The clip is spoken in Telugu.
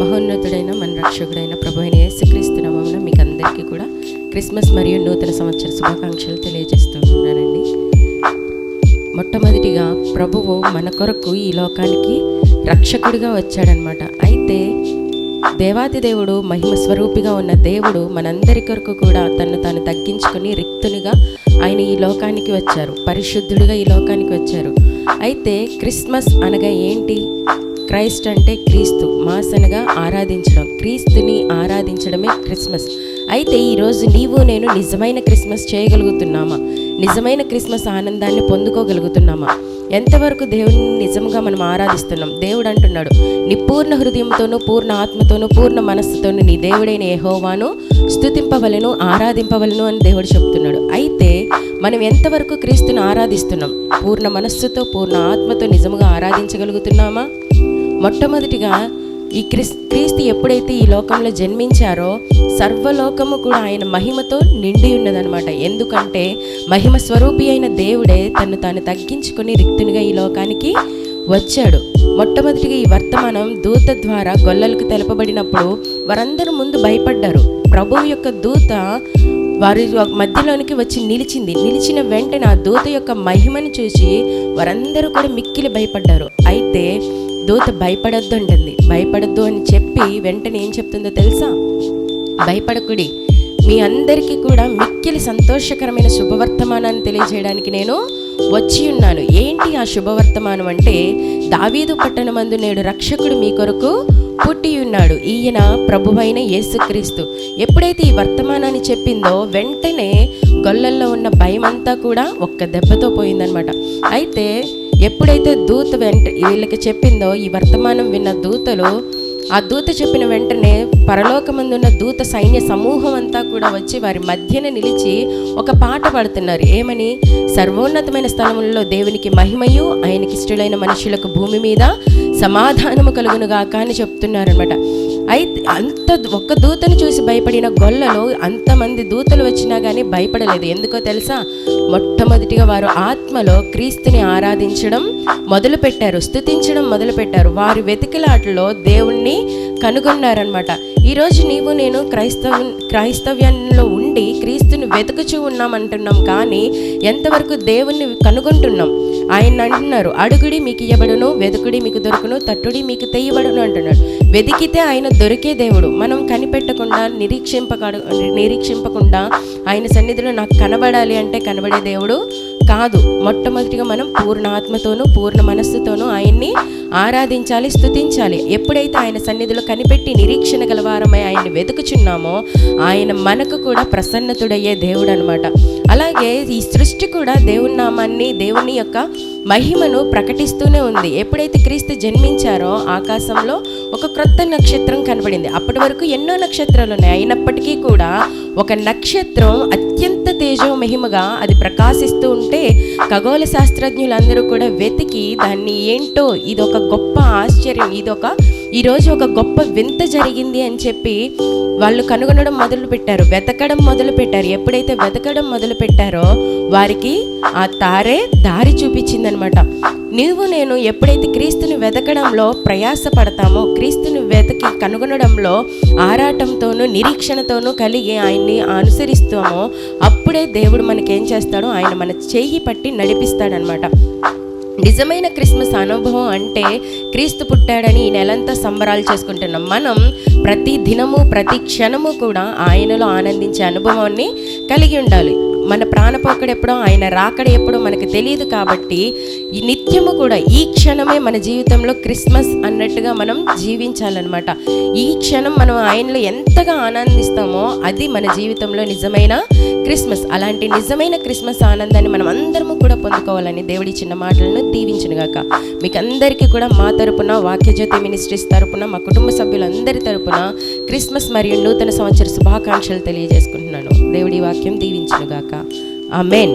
మహోన్నతుడైన మన రక్షకుడైన ప్రభు అయిన యేసుక్రీస్తు నామమున మీకు అందరికీ కూడా క్రిస్మస్ మరియు నూతన సంవత్సర శుభాకాంక్షలు తెలియజేస్తూ ఉన్నానండి మొట్టమొదటిగా ప్రభువు మన కొరకు ఈ లోకానికి రక్షకుడిగా వచ్చాడనమాట. అయితే దేవాతి దేవుడు మహిమ స్వరూపిగా ఉన్న దేవుడు మనందరి కొరకు కూడా తను తాను తగ్గించుకొని రిక్తునిగా ఆయన ఈ లోకానికి వచ్చారు. పరిశుద్ధుడిగా ఈ లోకానికి వచ్చారు. అయితే క్రిస్మస్ అనగా ఏంటి? క్రైస్ట్ అంటే క్రీస్తు మాసనగా ఆరాధించడం క్రీస్తుని ఆరాధించడమే క్రిస్మస్. అయితే ఈరోజు నీవు నేను నిజమైన క్రిస్మస్ చేయగలుగుతున్నామా? నిజమైన క్రిస్మస్ ఆనందాన్ని పొందుకోగలుగుతున్నామా? ఎంతవరకు దేవుని నిజంగా మనం ఆరాధిస్తున్నాం? దేవుడు అంటున్నాడు నీ పూర్ణ హృదయంతోనూ పూర్ణ ఆత్మతోనూ పూర్ణ మనస్సుతోనూ నీ దేవుడైన ఏహోవాను స్థుతింపవలను ఆరాధింపవలను అని దేవుడు చెప్తున్నాడు. అయితే మనం ఎంతవరకు క్రీస్తుని ఆరాధిస్తున్నాం? పూర్ణ మనస్సుతో పూర్ణ ఆత్మతో నిజముగా ఆరాధించగలుగుతున్నామా? మొట్టమొదటిగా ఈ క్రిస్ క్రీస్తు ఎప్పుడైతే ఈ లోకంలో జన్మించారో సర్వలోకము కూడా ఆయన మహిమతో నిండి ఉన్నదనమాట ఎందుకంటే మహిమ స్వరూపి అయిన దేవుడే తను తాను తగ్గించుకుని రిక్తునిగా ఈ లోకానికి వచ్చాడు. మొట్టమొదటిగా ఈ వర్తమానం దూత ద్వారా గొల్లలకు తెలపబడినప్పుడు వారందరూ ముందు భయపడ్డారు. ప్రభువు యొక్క దూత వారి మధ్యలోనికి వచ్చి నిలిచింది. నిలిచిన వెంటనే ఆ దూత యొక్క మహిమను చూసి వారందరూ కూడా మిక్కిలి భయపడ్డారు. అయితే దూత భయపడొద్దు అంటుంది భయపడొద్దు అని చెప్పి వెంటనే ఏం చెప్తుందో తెలుసా? భయపడకుడి. మీ అందరికీ కూడా మిక్కిలి సంతోషకరమైన శుభవర్తమానాన్ని తెలియజేయడానికి నేను వచ్చి ఉన్నాను. ఏంటి ఆ శుభవర్తమానం అంటే దావీదు పట్టణమందు నేడు రక్షకుడు మీ కొరకు పుట్టి ఉన్నాడు. ఈయన ప్రభువైన యేసుక్రీస్తు. ఎప్పుడైతే ఈ వర్తమానాన్ని చెప్పిందో వెంటనే గొల్లల్లో ఉన్న భయం అంతా కూడా ఒక్క దెబ్బతో పోయిందనమాట. అయితే ఎప్పుడైతే దూత వెంట వీళ్ళకి చెప్పిందో ఈ వర్తమానం విన్న దూతలు ఆ దూత చెప్పిన వెంటనే పరలోకమందున్న దూత సైన్య సమూహం అంతా కూడా వచ్చి వారి మధ్యన నిలిచి ఒక పాట పాడుతున్నారు. ఏమని? సర్వోన్నతమైన స్థలములలో దేవునికి మహిమయు ఆయనకి ఇష్టలైన మనుషులకు భూమి మీద సమాధానము కలుగునుగాక అని చెప్తున్నారనమాట అయితే అంత ఒక్క దూతను చూసి భయపడిన గొల్లలో అంతమంది దూతలు వచ్చినా కానీ భయపడలేదు. ఎందుకో తెలుసా? మొట్టమొదటిగా వారు ఆత్మలో క్రీస్తుని ఆరాధించడం మొదలుపెట్టారు స్థుతించడం మొదలుపెట్టారు. వారి వెతికిలాటలో దేవుణ్ణి కనుగొన్నారనమాట ఈరోజు నీవు నేను క్రైస్తవ క్రైస్తవ్యంలో ఉండి క్రీస్తుని వెతుకుచూ ఉన్నామంటున్నాం కానీ ఎంతవరకు దేవుణ్ణి కనుగొంటున్నాం? ఆయన అంటున్నారు అడుగుడి మీకు ఇవ్వబడును వెతుకుడి మీకు దొరుకును తట్టుడి మీకు తెయ్యబడును అంటున్నాడు. వెతికితే ఆయన దొరికే దేవుడు. మనం కనిపెట్టకుండా నిరీక్షింపక నిరీక్షింపకుండా ఆయన సన్నిధిలో నాకు కనబడాలి అంటే కనబడే దేవుడు కాదు. మొట్టమొదటిగా మనం పూర్ణ ఆత్మతోనూ పూర్ణ మనస్సుతోనూ ఆయన్ని ఆరాధించాలి స్తుతించాలి. ఎప్పుడైతే ఆయన సన్నిధిలో కనిపెట్టి నిరీక్షణ గలవారమై ఆయన్ని వెతుకుచున్నామో ఆయన మనకు కూడా ప్రసన్నతుడయ్యే దేవుడు అనమాట అలాగే ఈ సృష్టి కూడా దేవుని నామాన్ని దేవుని యొక్క మహిమను ప్రకటిస్తూనే ఉంది. ఎప్పుడైతే క్రీస్తు జన్మించారో ఆకాశంలో ఒక క్రొత్త నక్షత్రం కనబడింది. అప్పటి వరకు ఎన్నో నక్షత్రాలు ఉన్నాయి. అయినప్పటికీ కూడా ఒక నక్షత్రం అత్యంత తేజో మహిమగా అది ప్రకాశిస్తూ ఉంటే ఖగోళ శాస్త్రజ్ఞులందరూ కూడా వెతికి దాన్ని ఏంటో ఇది ఒక గొప్ప ఆశ్చర్యం ఇది ఒక ఈరోజు ఒక గొప్ప వింత జరిగింది అని చెప్పి వాళ్ళు కనుగొనడం మొదలు పెట్టారు వెతకడం మొదలు పెట్టారు ఎప్పుడైతే వెతకడం మొదలు పెట్టారో వారికి ఆ తారే దారి చూపించిందనమాట. నీవు నేను ఎప్పుడైతే క్రీస్తుని వెతకడంలో ప్రయాస పడతామో క్రీస్తుని వెతకి కనుగొనడంలో ఆరాటంతోనూ నిరీక్షణతోనూ కలిగి ఆయన్ని అనుసరిస్తామో అప్పుడే దేవుడు మనకేం చేస్తాడో ఆయన మన చెయ్యి పట్టి నడిపిస్తాడనమాట. నిజమైన క్రిస్మస్ అనుభవం అంటే క్రీస్తు పుట్టాడని ఈ నెలంతా సంబరాలు చేసుకుంటున్నాం. మనం ప్రతి దినము ప్రతి క్షణము కూడా ఆయనలో ఆనందించే అనుభవాన్ని కలిగి ఉండాలి. మన ప్రాణపోకడెప్పుడో ఆయన రాకడ ఎప్పుడో మనకు తెలియదు కాబట్టి ఈ నిత్యము కూడా ఈ క్షణమే మన జీవితంలో క్రిస్మస్ అన్నట్టుగా మనం జీవించాలన్నమాట. ఈ క్షణం మనం ఆయనలో ఎంతగా ఆనందిస్తామో అది మన జీవితంలో నిజమైన క్రిస్మస్ అలాంటి నిజమైన క్రిస్మస్ ఆనందాన్ని మనం అందరము కూడా పొందుకోవాలని దేవుడి చిన్న మాటలను దీవించినగాక మీకు అందరికీ కూడా మా తరపున వాక్యజ్యోతి మినిస్ట్రీస్ తరపున మా కుటుంబ సభ్యులందరి తరపున క్రిస్మస్ మరియు నూతన సంవత్సర శుభాకాంక్షలు తెలియజేసుకుంటున్నాను. దేవుడి వాక్యం దీవించినగాక ఆ మెయిన్